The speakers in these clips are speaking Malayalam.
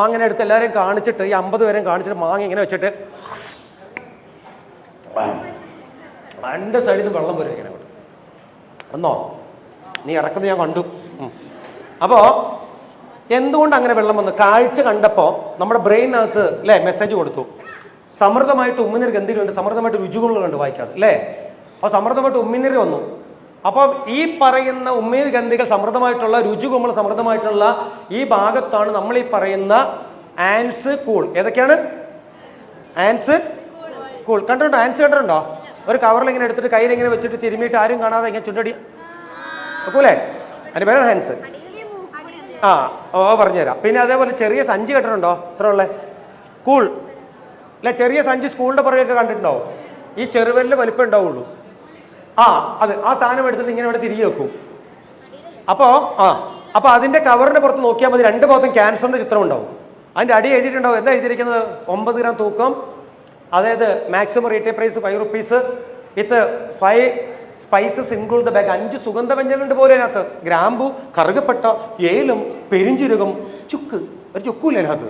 മാങ്ങനെ എടുത്ത് എല്ലാവരെയും കാണിച്ചിട്ട് ഈ അമ്പത് പേരെയും കാണിച്ചിട്ട് മാങ്ങ ഇങ്ങനെ വെച്ചിട്ട് രണ്ട് സൈഡിൽ നിന്ന് വെള്ളം വരും ഇങ്ങനെ എന്നോ നീ ഇറക്കുന്നത് ഞാൻ കണ്ടു. അപ്പോൾ അപ്പോ എന്തുകൊണ്ട് അങ്ങനെ വെള്ളം വന്നു? കാഴ്ച കണ്ടപ്പോ നമ്മുടെ ബ്രെയിനകത്ത് അല്ലേ മെസ്സേജ് കൊടുത്തു. സമൃദ്ധമായിട്ട് ഉമ്മിനീർ ഗന്ധികളുണ്ട് സമൃദ്ധമായിട്ട് രുചികളുണ്ട് വായിക്കാതെ അല്ലേ അപ്പോൾ സമൃദ്ധമായിട്ട് ഉമ്മിനീർ വന്നു. അപ്പോൾ ഈ പറയുന്ന ഉമ്മീർ ഗന്ധികൾ സമൃദ്ധമായിട്ടുള്ള രുചികുമ്പൾ സമൃദ്ധമായിട്ടുള്ള ഈ ഭാഗത്താണ് നമ്മൾ ഈ പറയുന്ന ആൻസ് കൂൾ. ഏതൊക്കെയാണ്? ആൻസ് കൂൾ. കണ്ടിട്ടുണ്ടോ? ആൻസ് കണ്ടിട്ടുണ്ടോ? ഒരു കവറിൽ ഇങ്ങനെ എടുത്തിട്ട് കയ്യിൽ ഇങ്ങനെ വെച്ചിട്ട് തിരുമിയിട്ട് ആരും കാണാതെ ഇങ്ങനെ ചുണ്ടടി വെക്കൂലേ? അതിന്റെ പേരാണ് ഹാൻസ്. ആ ഓ പറഞ്ഞുതരാം. പിന്നെ അതേപോലെ ചെറിയ സഞ്ചി കണ്ടിട്ടുണ്ടോ ഇത്ര ഉള്ളേ? കൂൾ. അല്ല ചെറിയ സഞ്ചി സ്കൂളിന്റെ പുറകെയൊക്കെ കണ്ടിട്ടുണ്ടോ ഈ ചെറുവലിന്റെ വലിപ്പം ഉണ്ടാവുള്ളൂ. ആ അത് ആ സാധനം എടുത്തിട്ട് ഇങ്ങനെ ഇവിടെ തിരികെ വെക്കും. അപ്പോ ആ അപ്പൊ അതിന്റെ കവറിന്റെ പുറത്ത് നോക്കിയാൽ മതി രണ്ട് ഭാഗത്തും ക്യാൻസറിന്റെ ചിത്രം ഉണ്ടാവും. അതിന്റെ അടി എഴുതിയിട്ടുണ്ടാവും. എന്താ എഴുതിയിരിക്കുന്നത്? ഒമ്പത് ഗ്രാം തൂക്കം അതായത് maximum retail price five rupees with five spices include the bag അഞ്ച് സുഗന്ധവ്യഞ്ജനുണ്ട് പോലെ അതിനകത്ത്. ഗ്രാമ്പു കറുകപ്പെട്ട ഏലം പെരിഞ്ചീരകം ചുക്ക് ഒരു ചുക്കൂല്ല അതിനകത്ത്.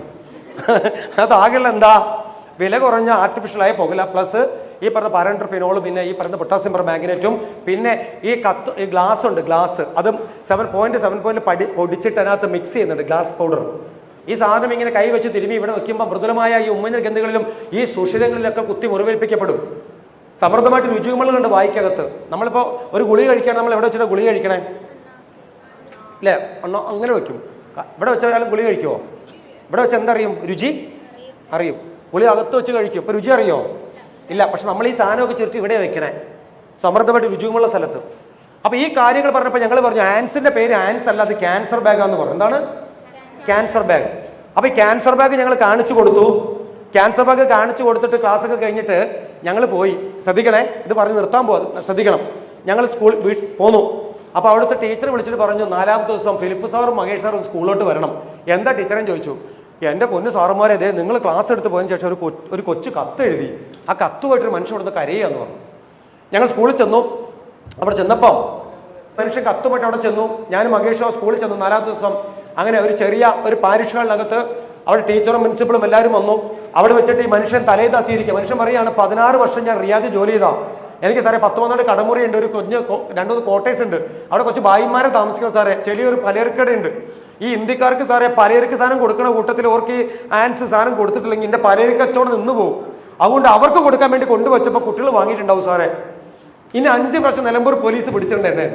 അതാകെയുള്ള എന്താ? വില കുറഞ്ഞ ആർട്ടിഫിഷ്യലായ പുകല. പ്ലസ് ഈ പറഞ്ഞ പാരൻഡർ ഫിനോൾ പിന്നെ ഈ പറഞ്ഞ പൊട്ടാസ്യം പറഞ്ഞ മാഗ്നറ്റും പിന്നെ ഈ കത്ത് ഈ ഗ്ലാസ് ഉണ്ട് ഗ്ലാസ്. അതും സെവൻ പോയിന്റ് സെവൻ പോയിന്റ് പടി പൊടിച്ചിട്ട് അതിനകത്ത് മിക്സ് ചെയ്യുന്നുണ്ട് ഗ്ലാസ് പൗഡർ ഈ സാധനം ഇങ്ങനെ കൈ വെച്ച് തിരുമി ഇവിടെ വെക്കുമ്പോൾ മൃദുലമായ ഈ ഉമ്മഞ്ഞ ഗന്ധികളിലും ഈ സുഷിരങ്ങളിലൊക്കെ കുത്തി മുറിവേൽപ്പിക്കപ്പെടും. സമൃദ്ധമായിട്ട് രുചികുമളുണ്ട് വായിക്കകത്ത്. നമ്മളിപ്പോൾ ഒരു ഗുളി കഴിക്കണം നമ്മൾ എവിടെ വെച്ചിട്ട് ഗുളി കഴിക്കണേ? അല്ലേ അണ്ണോ അങ്ങനെ വെക്കും. ഇവിടെ വെച്ചാലും ഗുളി കഴിക്കുമോ ഇവിടെ വെച്ച് എന്തറിയും? രുചി? അറിയും. ഗുളി അകത്ത് വെച്ച് കഴിക്കും. ഇപ്പൊ രുചി അറിയോ? ഇല്ല പക്ഷെ നമ്മൾ ഈ സാധനമൊക്കെ ചുരുട്ടി ഇവിടെ വെക്കണേ. സമൃദ്ധമായിട്ട് രുചിയുമുള്ള സ്ഥലത്ത്. അപ്പൊ ഈ കാര്യങ്ങൾ പറഞ്ഞപ്പോൾ ഞങ്ങൾ പറഞ്ഞു ആൻസിന്റെ പേര് ആൻസ് അല്ല അത് ക്യാൻസർ ബാഗ് എന്ന് പറഞ്ഞു. എന്താണ്? Cancer bag. അപ്പൊ ഈ ക്യാൻസർ ബാഗ് ഞങ്ങൾ കാണിച്ചു കൊടുത്തു. ക്യാൻസർ ബാഗ് കാണിച്ചു കൊടുത്തിട്ട് ക്ലാസ് ഒക്കെ കഴിഞ്ഞിട്ട് ഞങ്ങൾ പോയി. ശ്രദ്ധിക്കണേ ഇത് പറഞ്ഞ് നിർത്താൻ പോ ശ്രദ്ധിക്കണം. ഞങ്ങൾ സ്കൂൾ വീട്ടിൽ പോന്നു. അപ്പൊ അവിടുത്തെ ടീച്ചർ വിളിച്ചിട്ട് പറഞ്ഞു നാലാമത്തെ ദിവസം ഫിലിപ്പ് സാറും മഹേഷ് സാറും സ്കൂളിലോട്ട് വരണം. എന്താ ടീച്ചറെ ചോദിച്ചു. എന്റെ പൊന്ന് സാറുമാരെ ഇതേ നിങ്ങൾ ക്ലാസ് എടുത്ത് പോയതിനു ശേഷം ഒരു ഒരു കൊച്ചു കത്ത് എഴുതി. ആ കത്തുമായിട്ടൊരു മനുഷ്യൻ കൊടുത്ത് കരയെന്ന് പറഞ്ഞു. ഞങ്ങൾ സ്കൂളിൽ ചെന്നു. അവിടെ ചെന്നപ്പം മനുഷ്യൻ കത്തുമായിട്ട് അവിടെ ചെന്നു. ഞാൻ മകേഷോ സ്കൂളിൽ ചെന്നു. നാലാമത്തെ ദിവസം അങ്ങനെ ഒരു ചെറിയ ഒരു പാരിഷ് ഹാളിനകത്ത് അവിടെ ടീച്ചറും പ്രിൻസിപ്പളും എല്ലാവരും വന്നു. അവിടെ വെച്ചിട്ട് ഈ മനുഷ്യൻ തലയിൽ തത്തിയിരിക്കുക. മനുഷ്യൻ പറയുകയാണ് പതിനാറ് വർഷം ഞാൻ റിയാദ് ജോലി ചെയ്താ. എനിക്ക് സാറേ പത്ത് പന്ത്രണ്ട് കടമുറി ഉണ്ട്. ഒരു കുഞ്ഞ് രണ്ടു കോട്ടേഴ്സ് ഉണ്ട്. അവിടെ കുറച്ച് ഭായിമാരെ താമസിക്കണം സാറേ ചെറിയൊരു പലചരക്കടയുണ്ട് ഈ ഇന്ത്യക്കാർക്ക് സാറേ പലചരക്ക് സാധനം കൊടുക്കുന്ന കൂട്ടത്തിൽ ഓർക്ക് ഈ ആൻസ് സാധനം കൊടുത്തിട്ടില്ലെങ്കിൽ എന്റെ പലചരക്ക് കച്ചവടം നിന്ന് പോകും. അതുകൊണ്ട് അവർക്ക് കൊടുക്കാൻ വേണ്ടി കൊണ്ടുവച്ചപ്പോൾ കുട്ടികൾ വാങ്ങിയിട്ടുണ്ടാവും സാറേ. ഇനി അഞ്ച് പ്രാവശ്യം നിലമ്പൂർ പോലീസ് പിടിച്ചിട്ടുണ്ട് എന്നെ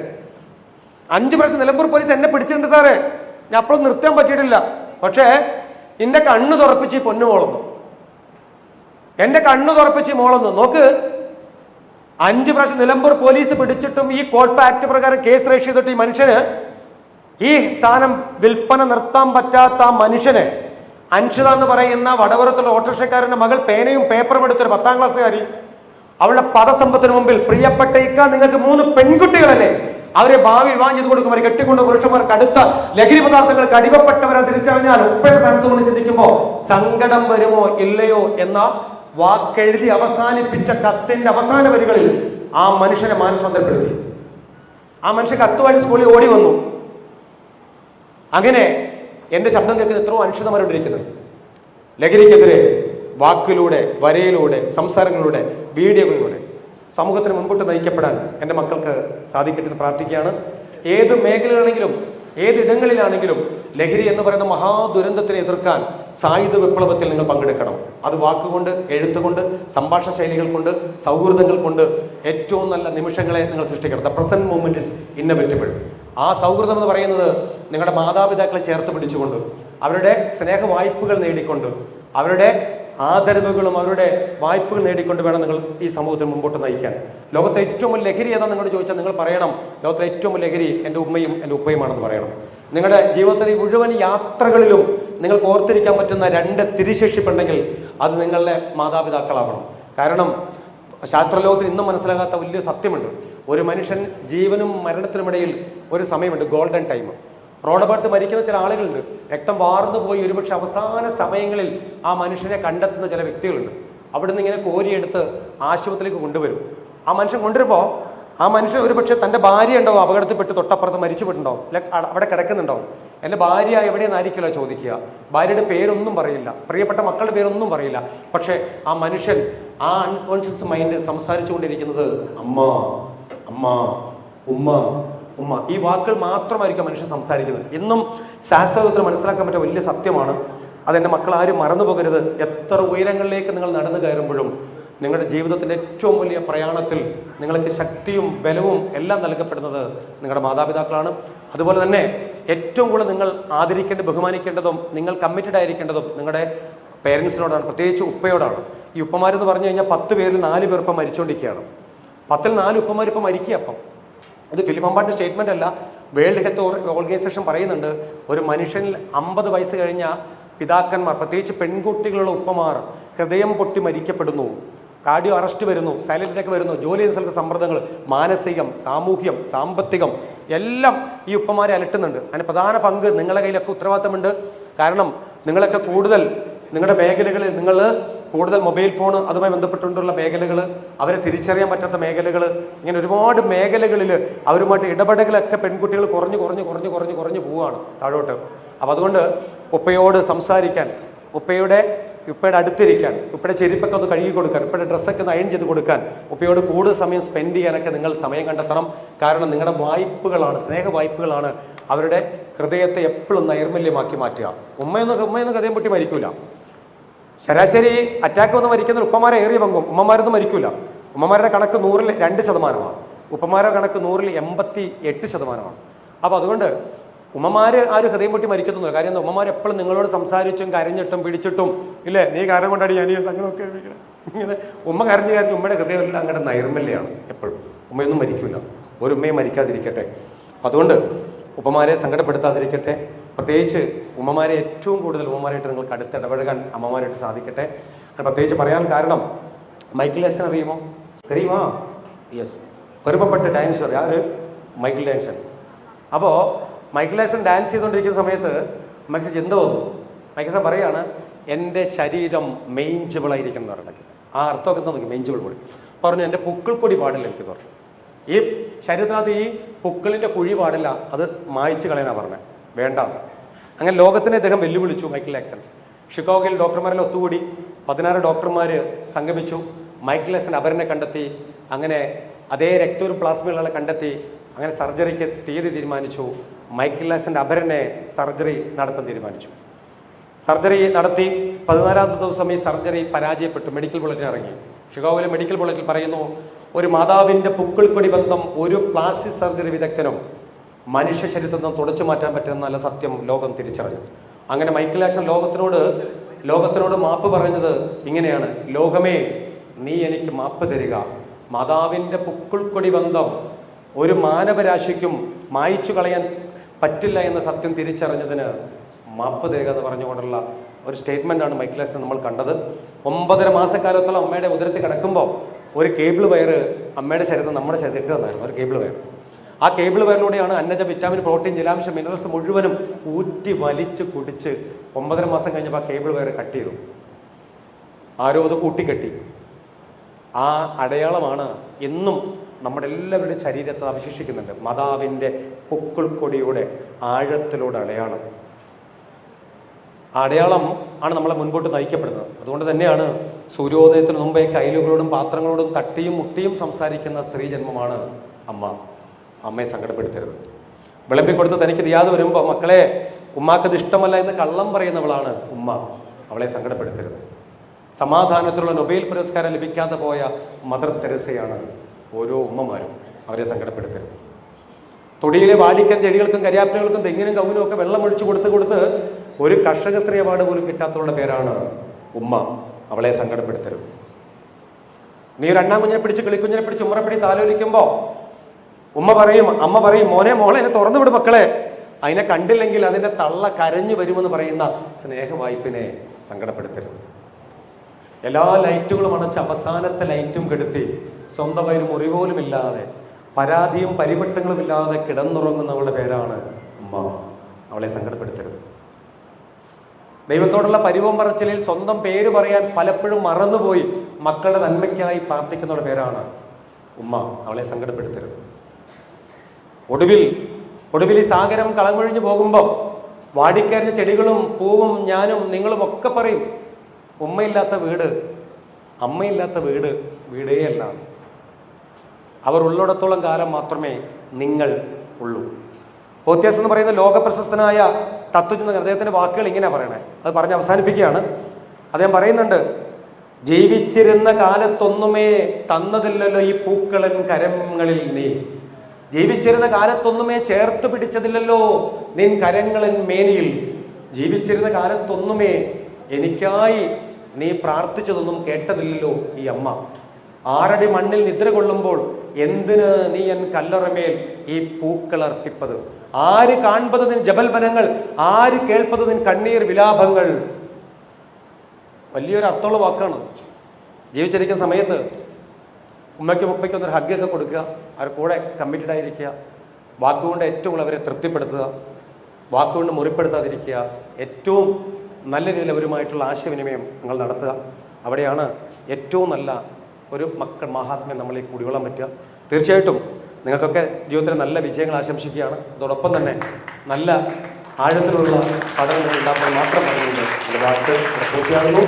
അഞ്ച് പ്രാവശ്യം നിലമ്പൂർ പോലീസ് എന്നെ പിടിച്ചിട്ടുണ്ട് സാറേ. ഞാൻ അപ്പോഴും നിർത്താൻ പറ്റിയിട്ടില്ല. പക്ഷേ എന്റെ കണ്ണ് തുറപ്പിച്ച് ഈ പൊന്നു മോളന്നു. എന്റെ കണ്ണ് തുറപ്പിച്ച് മോളന്നു നോക്ക്. അഞ്ച് പ്രാവശ്യം നിലമ്പൂർ പോലീസ് പിടിച്ചിട്ടും ഈ കോട്ട ആക്ട് പ്രകാരം കേസ് രജിസ്റ്റർ ചെയ്തിട്ട് ഈ മനുഷ്യന് ഈ സ്ഥാനം വിൽപ്പന നിർത്താൻ പറ്റാത്ത ആ മനുഷ്യനെ അൻഷിത എന്ന് പറയുന്ന വടവരത്തുള്ള ഓട്ടോറിക്ഷക്കാരന്റെ മകൾ പേനയും പേപ്പറും എടുത്തൊരു പത്താം ക്ലാസ്സുകാരി അവളുടെ പദസമ്പത്തിന് മുമ്പിൽ പ്രിയപ്പെട്ട ഇക്ക നിങ്ങൾക്ക് മൂന്ന് പെൺകുട്ടികളല്ലേ അവരെ ഭാവി വിവാഹം ചെയ്ത് കൊടുക്കും. അവർ കെട്ടിക്കൊണ്ട് പുരുഷന്മാർക്ക് അടുത്ത ലഹരി പദാർത്ഥങ്ങൾക്ക് അടിമപ്പെട്ടവരെ തിരിച്ചറിഞ്ഞാൽ ഉപ്പയുടെ സ്ഥാനത്ത് കൊണ്ട് ചിന്തിക്കുമ്പോ സങ്കടം വരുമോ ഇല്ലയോ എന്ന വാക്കെഴുതി അവസാനിപ്പിച്ച കത്തിന്റെ അവസാന വരികളിൽ ആ മനുഷ്യനെ മാനസാന്തരപ്പെടുത്തി ആ മനുഷ്യൻ കത്തുവായി സ്കൂളിൽ ഓടി വന്നു. അങ്ങനെ എന്റെ ശബ്ദം കേൾക്കുന്ന എത്രയോ അനുഷിതമാരോണ്ടിരിക്കുന്നത് ലഹരിക്കെതിരെ വാക്കിലൂടെ വരയിലൂടെ സംസാരങ്ങളിലൂടെ വീഡിയോകളിലൂടെ സമൂഹത്തിന് മുൻപോട്ട് നയിക്കപ്പെടാൻ എന്റെ മക്കൾക്ക് സാധിക്കട്ടെ എന്ന് പ്രാർത്ഥിക്കുകയാണ്. ഏത് മേഖലയിലാണെങ്കിലും ഏത് ഇടങ്ങളിലാണെങ്കിലും ലഹരി എന്ന് പറയുന്ന മഹാദുരന്തത്തിനെ എതിർക്കാൻ സായുധ വിപ്ലവത്തിൽ നിങ്ങൾ പങ്കെടുക്കണം. അത് വാക്കുകൊണ്ട് എഴുത്തുകൊണ്ട് സംഭാഷണ ശൈലികൾ കൊണ്ട് സൗഹൃദങ്ങൾ കൊണ്ട് ഏറ്റവും നല്ല നിമിഷങ്ങളെ നിങ്ങൾ സൃഷ്ടിക്കണം. The present movement is inevitable ആ സൗഹൃദം എന്ന് പറയുന്നത് നിങ്ങളുടെ മാതാപിതാക്കളെ ചേർത്ത് പിടിച്ചുകൊണ്ട് അവരുടെ സ്നേഹ വായ്പകൾ നേടിക്കൊണ്ട് അവരുടെ ആദരവുകളും അവരുടെ വായ്പകൾ നേടിക്കൊണ്ട് വേണം നിങ്ങൾ ഈ സമൂഹത്തിൽ മുമ്പോട്ട് നയിക്കാൻ. ലോകത്തെ ഏറ്റവും വലിയ ലഹരി ഏതാ നിങ്ങളോട് ചോദിച്ചാൽ നിങ്ങൾ പറയണം ലോകത്തെ ഏറ്റവും വലിയ ലഹരി എന്റെ ഉമ്മയും എന്റെ ഉപ്പയുമാണെന്ന് പറയണം. നിങ്ങളുടെ ജീവിതത്തിലെ ഈ മുഴുവൻ യാത്രകളിലും നിങ്ങൾക്ക് ഓർത്തിരിക്കാൻ പറ്റുന്ന രണ്ട് തിരിശേഷിപ്പുണ്ടെങ്കിൽ അത് നിങ്ങളുടെ മാതാപിതാക്കളാവണം. കാരണം ശാസ്ത്രലോകത്തിൽ ഇന്നും മനസ്സിലാകാത്ത വലിയ സത്യമുണ്ട്. ഒരു മനുഷ്യൻ ജീവനും മരണത്തിനുമിടയിൽ ഒരു സമയമുണ്ട് ഗോൾഡൻ ടൈം റോഡപകടത്ത് മരിക്കുന്ന ചില ആളുകളുണ്ട്. രക്തം വാർന്നു പോയി ഒരുപക്ഷെ അവസാന സമയങ്ങളിൽ ആ മനുഷ്യനെ കണ്ടെത്തുന്ന ചില വ്യക്തികളുണ്ട്. അവിടുന്ന് ഇങ്ങനെ കോരിയെടുത്ത് ആശുപത്രിയിലേക്ക് കൊണ്ടുവരും. ആ മനുഷ്യൻ കൊണ്ടുവരുമ്പോൾ ആ മനുഷ്യൻ ഒരുപക്ഷെ തന്റെ ഭാര്യ ഉണ്ടാവും അപകടത്തിൽപ്പെട്ട് തൊട്ടപ്പുറത്ത് മരിച്ചുപോയിട്ടുണ്ടാവും അല്ലെ അവിടെ കിടക്കുന്നുണ്ടാവും. എന്റെ ഭാര്യ എവിടെയെന്നായിരിക്കില്ല ചോദിക്കുക. ഭാര്യയുടെ പേരൊന്നും പറയില്ല. പ്രിയപ്പെട്ട മക്കളുടെ പേരൊന്നും പറയില്ല. പക്ഷേ ആ മനുഷ്യൻ ആ അൺകോൺഷ്യസ് മൈൻഡ് സംസാരിച്ചുകൊണ്ടിരിക്കുന്നത് അമ്മ അമ്മ ഉമ്മ ഉമ്മ. ഈ വാക്കുകൾ മാത്രമായിരിക്കും മനുഷ്യൻ സംസാരിക്കുന്നത്. എന്നും ശാസ്ത്രത്തിൽ മനസ്സിലാക്കാൻ പറ്റിയ വലിയ സത്യമാണ്. അതെന്റെ മക്കൾ ആരും മറന്നു പോകരുത്. എത്ര ഉയരങ്ങളിലേക്ക് നിങ്ങൾ നടന്നു കയറുമ്പോഴും നിങ്ങളുടെ ജീവിതത്തിന്റെ ഏറ്റവും വലിയ പ്രയാണത്തിൽ നിങ്ങൾക്ക് ശക്തിയും ബലവും എല്ലാം നൽകപ്പെടുന്നത് നിങ്ങളുടെ മാതാപിതാക്കളാണ്. അതുപോലെ തന്നെ ഏറ്റവും കൂടുതൽ നിങ്ങൾ ആദരിക്കേണ്ട ബഹുമാനിക്കേണ്ടതും നിങ്ങൾ കമ്മിറ്റഡ് ആയിരിക്കേണ്ടതും നിങ്ങളുടെ പേരൻസിനോടാണ് പ്രത്യേകിച്ച് ഉപ്പയോടാണ്. ഈ ഉപ്പമാരെന്ന് പറഞ്ഞു കഴിഞ്ഞാൽ പത്ത് പേരിൽ നാല് പേർ ഇപ്പം മരിച്ചുകൊണ്ടിരിക്കുകയാണ്. പത്തിൽ നാല് ഉപ്പമാർ ഇപ്പം മരിക്കുക അപ്പം. ഇത് ഫിലിമമ്പാട്ടിന്റെ സ്റ്റേറ്റ്മെന്റ് അല്ല. വേൾഡ് ഹെൽത്ത് ഓർഗനൈസേഷൻ പറയുന്നുണ്ട് ഒരു മനുഷ്യനിൽ അമ്പത് വയസ്സ് കഴിഞ്ഞ പിതാക്കന്മാർ പ്രത്യേകിച്ച് പെൺകുട്ടികളുള്ള ഉപ്പമാർ ഹൃദയം പൊട്ടി മരിക്കപ്പെടുന്നു. കാർഡിയോ അറസ്റ്റ് വരുന്നു സൈലന്റ് അറ്റാക്ക് വരുന്നു ജോലി ചെയ്യുന്ന സ്ഥലത്ത് സമ്മർദ്ദങ്ങൾ മാനസികം സാമൂഹ്യം സാമ്പത്തികം എല്ലാം ഈ ഉപ്പമാരെ അലട്ടുന്നുണ്ട്. അതിന് പ്രധാന പങ്ക് നിങ്ങളുടെ കയ്യിലൊക്കെ ഉത്തരവാദിത്തമുണ്ട്. കാരണം നിങ്ങളൊക്കെ കൂടുതൽ നിങ്ങളുടെ മേഖലകളിൽ നിങ്ങൾ കൂടുതൽ മൊബൈൽ ഫോൺ അതുമായി ബന്ധപ്പെട്ടുകൊണ്ടുള്ള മേഖലകൾ അവരെ തിരിച്ചറിയാൻ പറ്റാത്ത മേഖലകൾ ഇങ്ങനെ ഒരുപാട് മേഖലകളിൽ അവരുമായിട്ട് ഇടപെടലൊക്കെ പെൺകുട്ടികൾ കുറഞ്ഞു കുറഞ്ഞു കുറഞ്ഞു കുറഞ്ഞു കുറഞ്ഞു പോവുകയാണ് താഴോട്ട്. അപ്പം അതുകൊണ്ട് ഉപ്പയോട് സംസാരിക്കാൻ ഉപ്പയുടെ ഉപ്പയുടെ അടുത്തിരിക്കാൻ ഉപ്പയുടെ ചെരുപ്പൊക്കെ ഒന്ന് കഴുകി കൊടുക്കാൻ ഉപ്പയുടെ ഡ്രസ്സൊക്കെ ഒന്ന് അയൺ ചെയ്ത് കൊടുക്കാൻ ഉപ്പയോട് കൂടുതൽ സമയം സ്പെൻഡ് ചെയ്യാനൊക്കെ നിങ്ങൾ സമയം കണ്ടെത്തണം. കാരണം നിങ്ങളുടെ വായ്പകളാണ് സ്നേഹ വായ്പകളാണ് അവരുടെ ഹൃദയത്തെ എപ്പോഴും നൈർമല്യമാക്കി മാറ്റുക. ഉമ്മയൊന്നും ഉമ്മയൊന്നും കഥയും പൊട്ടി മരിക്കൂല. ശരാശരി അറ്റാക്ക് വന്ന് മരിക്കുന്ന ഉപ്പമാരെ ഏറിയ പങ്കും. ഉമ്മമാരൊന്നും മരിക്കൂല. ഉമ്മമാരുടെ കണക്ക് നൂറിൽ രണ്ട് ശതമാനമാണ്. ഉപ്പമാരുടെ കണക്ക് നൂറിൽ എൺപത്തി എട്ട് ശതമാനമാണ്. അപ്പോൾ അതുകൊണ്ട് ഉമ്മമാര് ആരും ഹൃദയം പൊട്ടി മരിക്കത്തൊന്നുമില്ല കാര്യം എന്താ? ഉമ്മമാർ എപ്പോഴും നിങ്ങളോട് സംസാരിച്ചും കരഞ്ഞിട്ടും പിടിച്ചിട്ടും ഇല്ലേ? നീ കാരണം കൊണ്ടാടി ഞാൻ ഈ സംഘമൊക്കെ. ഇങ്ങനെ ഉമ്മ കരഞ്ഞു കരഞ്ഞ് ഉമ്മയുടെ ഹൃദയമെല്ലാം അങ്ങോട്ട് നൈർമല്യമാണ് എപ്പോഴും. ഉമ്മയൊന്നും മരിക്കില്ല ഒരു ഉമ്മയും മരിക്കാതിരിക്കട്ടെ. അതുകൊണ്ട് ഉപ്പമാരെ സങ്കടപ്പെടുത്താതിരിക്കട്ടെ. പ്രത്യേകിച്ച് ഉമ്മമാരെ ഏറ്റവും കൂടുതൽ ഉമ്മമാരായിട്ട് നിങ്ങൾക്ക് അടുത്ത് ഇടപഴകാൻ അമ്മമാരായിട്ട് സാധിക്കട്ടെ. പ്രത്യേകിച്ച് പറയാൻ കാരണം മൈക്കിൾ ഡാൻസൺ അറിയുമോ? അറിയുമോ? യെസ് പെരുപ്പപ്പെട്ട് ഡാൻസ് അറിയാം ആര് മൈക്കിൾ ഡാൻസൺ അപ്പോൾ മൈക്കിൾ ഡാൻസൺ ഡാൻസ് ചെയ്തുകൊണ്ടിരിക്കുന്ന സമയത്ത് മൈക്കിൾ ചിന്ത തോന്നും മൈക്കിൾ സാർ പറയുകയാണ് എന്റെ ശരീരം മെയിഞ്ചബിളായിരിക്കണം എന്ന് പറഞ്ഞിട്ട്. ആ അർത്ഥമൊക്കെ നോക്കി മെയിഞ്ചബിൾ പൊടി പറഞ്ഞു എന്റെ പൊടി പാടില്ല എനിക്ക് പറഞ്ഞു. ഈ ശരീരത്തിനകത്ത് ഈ പുക്കളിന്റെ കുഴി പാടില്ല അത് മായച്ച് കളയാനാണ് പറഞ്ഞത് വേണ്ട. അങ്ങനെ ലോകത്തിനെ അദ്ദേഹം വെല്ലുവിളിച്ചു മൈക്കിൾ ലാക്സൺ ഷിക്കാഗോയിൽ ഡോക്ടർമാരിൽ ഒത്തുകൂടി പതിനാറ് ഡോക്ടർമാർ സംഗമിച്ചു മൈക്കിൾ ലാക്സൺ അപരനെ കണ്ടെത്തി അങ്ങനെ അതേ രക്തൂർ പ്ലാസ്മകളെ കണ്ടെത്തി അങ്ങനെ സർജറിക്ക് തീയതി തീരുമാനിച്ചു മൈക്കിൾ ജാക്സന്റെ അപരനെ സർജറി നടത്താൻ തീരുമാനിച്ചു. സർജറി നടത്തി പതിനാലാമത്തെ ദിവസം ഈ സർജറി പരാജയപ്പെട്ടു മെഡിക്കൽ ബുള്ളറ്റിൻ ഇറങ്ങി. ഷിക്കാഗോയിലെ മെഡിക്കൽ ബുള്ളറ്റിൽ പറയുന്നു ഒരു മാതാവിന്റെ പുക്കിൾക്കൊടി ബന്ധം ഒരു പ്ലാസ്റ്റിക് സർജറി വിദഗ്ധനും മനുഷ്യ ശരീരത്തിൽ നിന്ന് തുടച്ചു മാറ്റാൻ നല്ല സത്യം ലോകം തിരിച്ചറിഞ്ഞു. അങ്ങനെ മൈക്കിൾ ആക്ഷൻ ലോകത്തിനോട് ലോകത്തിനോട് മാപ്പ് പറഞ്ഞത് ഇങ്ങനെയാണ്. ലോകമേ നീ എനിക്ക് മാപ്പ് തരിക. മാതാവിന്റെ പുക്കിൾക്കൊടി ബന്ധം ഒരു മാനവരാശിക്കും മായിച്ചു കളയാൻ പറ്റില്ല എന്ന സത്യം തിരിച്ചറിഞ്ഞതിന് മാപ്പ് തരിക എന്ന് പറഞ്ഞുകൊണ്ടുള്ള ഒരു സ്റ്റേറ്റ്മെന്റാണ് ആണ് മൈക്കിളേഴ്സ് നമ്മൾ കണ്ടത്. ഒമ്പതര മാസക്കാലത്തോളം അമ്മയുടെ ഉദരത്തിൽ കിടക്കുമ്പോൾ ഒരു കേബിൾ വയർ അമ്മയുടെ ശരീരത്തിൽ നമ്മുടെ ശരീരത്തിൽ തന്നായിരുന്നു. ഒരു കേബിൾ വയർ ആ കേബിൾ വയറിലൂടെയാണ് അന്നജ വിറ്റാമിൻ പ്രോട്ടീൻ ജലാംശം മിനറൽസ് മുഴുവനും ഊറ്റി വലിച്ച് കുടിച്ച് ഒമ്പതര മാസം കഴിഞ്ഞപ്പോൾ ആ കേബിൾ വയർ കട്ട് ചെയ്തു. ആരോ അത് കൂട്ടിക്കെട്ടി. ആ അടയാളമാണ് എന്നും നമ്മുടെ എല്ലാവരുടെയും ശരീരത്തെ അവശേഷിക്കുന്നുണ്ട്. മാതാവിന്റെ പൊക്കിൾക്കൊടിയുടെ ആഴത്തിലൂടെ അടയാളം. അടയാളം ആണ് നമ്മളെ മുൻപോട്ട് നയിക്കപ്പെടുന്നത്. അതുകൊണ്ട് തന്നെയാണ് സൂര്യോദയത്തിന് മുമ്പേ കയ്യിലുകളോടും പാത്രങ്ങളോടും തട്ടിയും മുട്ടിയും സംസാരിക്കുന്ന സ്ത്രീ ജന്മമാണ് അമ്മ. അമ്മയെ സങ്കടപ്പെടുത്തരുത്. വിളമ്പി കൊടുത്ത് തനിക്ക് തിയാതെ വരുമ്പോൾ മക്കളെ ഉമ്മാക്കത് ഇഷ്ടമല്ല എന്ന് കള്ളം പറയുന്നവളാണ് ഉമ്മ. അവളെ സങ്കടപ്പെടുത്തരുത്. സമാധാനത്തിലുള്ള നൊബേൽ പുരസ്കാരം ലഭിക്കാതെ പോയ മദർ തെരസയാണ് ഓരോ ഉമ്മമാരും അവരെ സങ്കടപ്പെടുത്തരുത്. തൊടിയിലെ വാടിക്കൽ ചെടികൾക്കും കരിയാപ്പിലകൾക്കും തെങ്ങിനും കവുനും ഒക്കെ വെള്ളം ഒഴിച്ചു കൊടുത്ത് കൊടുത്ത് ഒരു കർഷക സ്ത്രീ അവാർഡ് പോലും കിട്ടാത്തവളുടെ പേരാണ് ഉമ്മ. അവളെ സങ്കടപ്പെടുത്തരുത്. നീ രണ്ടാം കുഞ്ഞിനെ പിടിച്ച് കിളിക്കുഞ്ഞിനെ പിടിച്ച് ഉമ്മറപ്പിടി താലോലിക്കുമ്പോ ഉമ്മ പറയും അമ്മ പറയും മോനെ മോളെ എന്നെ തുറന്നു വിട് മക്കളെ. അതിനെ കണ്ടില്ലെങ്കിൽ അതിന്റെ തള്ള കരഞ്ഞു വരുമെന്ന് പറയുന്ന സ്നേഹവായ്പിനെ സങ്കടപ്പെടുത്തരുത്. എല്ലാ ലൈറ്റുകളും അണച്ച് അവസാനത്തെ ലൈറ്റും കെടുത്തി സ്വന്തമായി ഒരു മുറി പോലും ഇല്ലാതെ പരാതിയും പരിവട്ടങ്ങളും ഇല്ലാതെ കിടന്നുറങ്ങുന്നവളുടെ പേരാണ് അമ്മ അവളെ സങ്കടപ്പെടുത്തരുത്. ദൈവത്തോടുള്ള പരിവം പറച്ചിലിൽ സ്വന്തം പേര് പറയാൻ പലപ്പോഴും മറന്നുപോയി മക്കളുടെ നന്മയ്ക്കായി പ്രാർത്ഥിക്കുന്നവരുടെ പേരാണ് ഉമ്മ. അവളെ സങ്കടപ്പെടുത്തരുത്. ഒടുവിൽ ഒടുവിൽ ഈ സാഗരം കളമൊഴിഞ്ഞു പോകുമ്പോൾ വാടിക്കരിഞ്ഞ ചെടികളും പൂവും ഞാനും നിങ്ങളും ഒക്കെ പറയും ഉമ്മയില്ലാത്ത വീട് അമ്മയില്ലാത്ത വീട് വീടേ അല്ല അവർ ഉള്ളിടത്തോളം കാലം മാത്രമേ നിങ്ങൾ ഉള്ളൂ. പോത്യാസ് എന്ന് പറയുന്ന ലോക പ്രശസ്തനായ തത്വചിന്തകൻ അദ്ദേഹത്തിന്റെ വാക്കുകൾ ഇങ്ങനെ പറയണേ. അത് പറഞ്ഞ് അവസാനിപ്പിക്കുകയാണ്. അദ്ദേഹം പറയുന്നുണ്ട് ജീവിച്ചിരുന്ന കാലത്തൊന്നുമേ തന്നതില്ലല്ലോ ഈ പൂക്കളൻ കരങ്ങളിൽ നീ. ജീവിച്ചിരുന്ന കാലത്തൊന്നുമേ ചേർത്ത് പിടിച്ചതില്ലല്ലോ നിൻ കരങ്ങളൻ മേനിയിൽ. ജീവിച്ചിരുന്ന കാലത്തൊന്നുമേ എനിക്കായി നീ പ്രാർത്ഥിച്ചതൊന്നും കേട്ടതില്ലല്ലോ ഈ അമ്മ. ആറടി മണ്ണിൽ നിദ്ര കൊള്ളുമ്പോൾ എന്തിന് നീ എൻ കല്ലറമേൽ ഈ പൂക്കൾ അർപ്പിപ്പത്? ആര് കാൺപത് നിൻ ജബൽവനങ്ങൾ? ആര് കേൾപ്പത് നിൻ കണ്ണീർ വിലാപങ്ങൾ? വലിയൊരു അർത്ഥമുള്ള വാക്കാണ് ജീവിച്ചിരിക്കുന്ന സമയത്ത് ഉമ്മയ്ക്കും ഉപ്പയ്ക്കും ഒന്നൊരു ഹഗ്ഗൊക്കെ കൊടുക്കുക. അവർ കൂടെ കമ്മിറ്റഡ് ആയിരിക്കുക. വാക്കുകൊണ്ട് ഏറ്റവും അവരെ തൃപ്തിപ്പെടുത്തുക. വാക്കുകൊണ്ട് മുറിപ്പെടുത്താതിരിക്കുക. ഏറ്റവും നല്ല രീതിയിൽ അവരുമായിട്ടുള്ള ആശയവിനിമയം നിങ്ങൾ നടത്തുക. അവിടെയാണ് ഏറ്റവും നല്ല ഒരു മക്കൾ മഹാത്മ്യം നമ്മളിലേക്ക് കുടികൊള്ളാൻ പറ്റുക. തീർച്ചയായിട്ടും നിങ്ങൾക്കൊക്കെ ജീവിതത്തിൽ നല്ല വിജയങ്ങൾ ആശംസിക്കുകയാണ്. അതോടൊപ്പം തന്നെ നല്ല ആഴത്തിലുള്ള പഠനങ്ങൾ ഉണ്ടാക്കാൻ മാത്രം പറഞ്ഞുകൊണ്ട് എന്റെ വാക്ക് പൂർത്തിയാകുന്നു